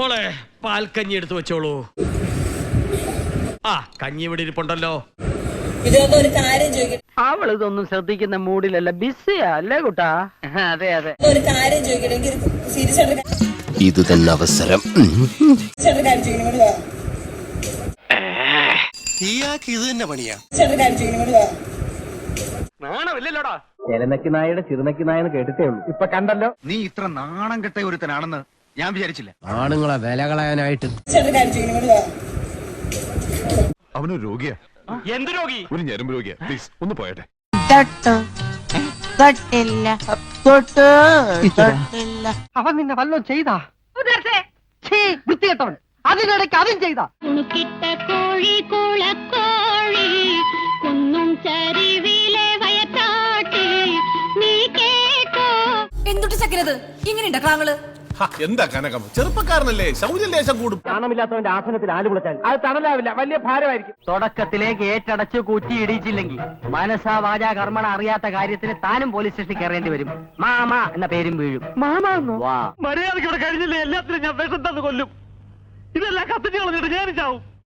മോളെ പാൽക്കഞ്ഞി എടുത്തു വെച്ചോളൂ. ആ കഞ്ഞി ഇവിടെ ഇരിപ്പുണ്ടല്ലോ. ഒരു കാര്യം ചോദിക്കട്ടെ അവൾ ഇതൊന്നും ശ്രദ്ധിക്കുന്ന മൂഡിലല്ല ബിസിയാ അല്ലേ കുട്ടാ? അതെ അതെ. ഒരു കാര്യം ചോദിക്കട്ടെ എനിക്ക് സീരിയസ് ആയിട്ട് ഇത് തന്നെ അവസരം. കാര്യം ചോദിക്കണം ഇങ്ങോട്ട് വാ. ഇയാൾക്ക് ഇത് തന്നെ പണിയാ. serious കാര്യം ചോദിക്കണം ഇങ്ങോട്ട് വാ. നാണമില്ലല്ലോടാ ചെലനക്കി നായയുടെ ചിറുനക്കി നായെന്ന് കേട്ടിട്ടേ ഉള്ളൂ. ഇപ്പൊ കണ്ടല്ലോ. നീ ഇത്ര നാണം കെട്ട ഒരുത്തനാണെന്ന് ഞാൻ വിചാരിച്ചില്ല. ആണുങ്ങളെ വില കളയാനായിട്ട്. അവനൊരു രോഗിയാ. എന്ത് രോഗി? ഒരു ഞരമ്പ് രോഗിയാ. പ്ലീസ് ഒന്ന് പോയട്ടെ. അവൻ നിന്നെ വല്ലതും ചെയ്താ? വൃത്തികെട്ടവൻ. അതിനിടയ്ക്ക് അതും ചെയ്താ. ഉണുക്കിട്ട കോഴി കുളക്കോഴി കുന്നും ചരിവിലെ വയറ്റാട്ടി. നീ കേട്ടോ എന്തുട്ട് ചക്കരത് ഇങ്ങനെയുണ്ടോ ക്രാങ്ങൾ എന്താ കനകം? ചെറുപ്പക്കാരനല്ലേ ശൗര്യം ലേശം കൂടും. നാണമില്ലാത്തവന്റെ ആസനത്തിൽ ആൽ കുളിച്ചാൽ അത് തണലാവില്ല വലിയ ഭാരമായിരിക്കും. തുടക്കത്തിലേക്ക് ഏറ്റടച്ച് കുറ്റി ഇടിയിച്ചില്ലെങ്കിൽ മനസ്സാ വാച കർമ്മണ അറിയാത്ത കാര്യത്തിന് താനും പോലീസ് സ്റ്റേഷനിൽ കയറേണ്ടി വരും. മാമ എന്ന പേരും വീഴും. മാമാന്നോ? വാ. മര്യാദയ്ക്ക് ഇവിടെ കഴിഞ്ഞില്ലേ? എല്ലാത്തിനും ഞാൻ വിഷം തന്നു കൊല്ലും. ഇതെല്ലാം കത്തിച്ച് കളഞ്ഞിട്ട് ഞാൻ ചാവും.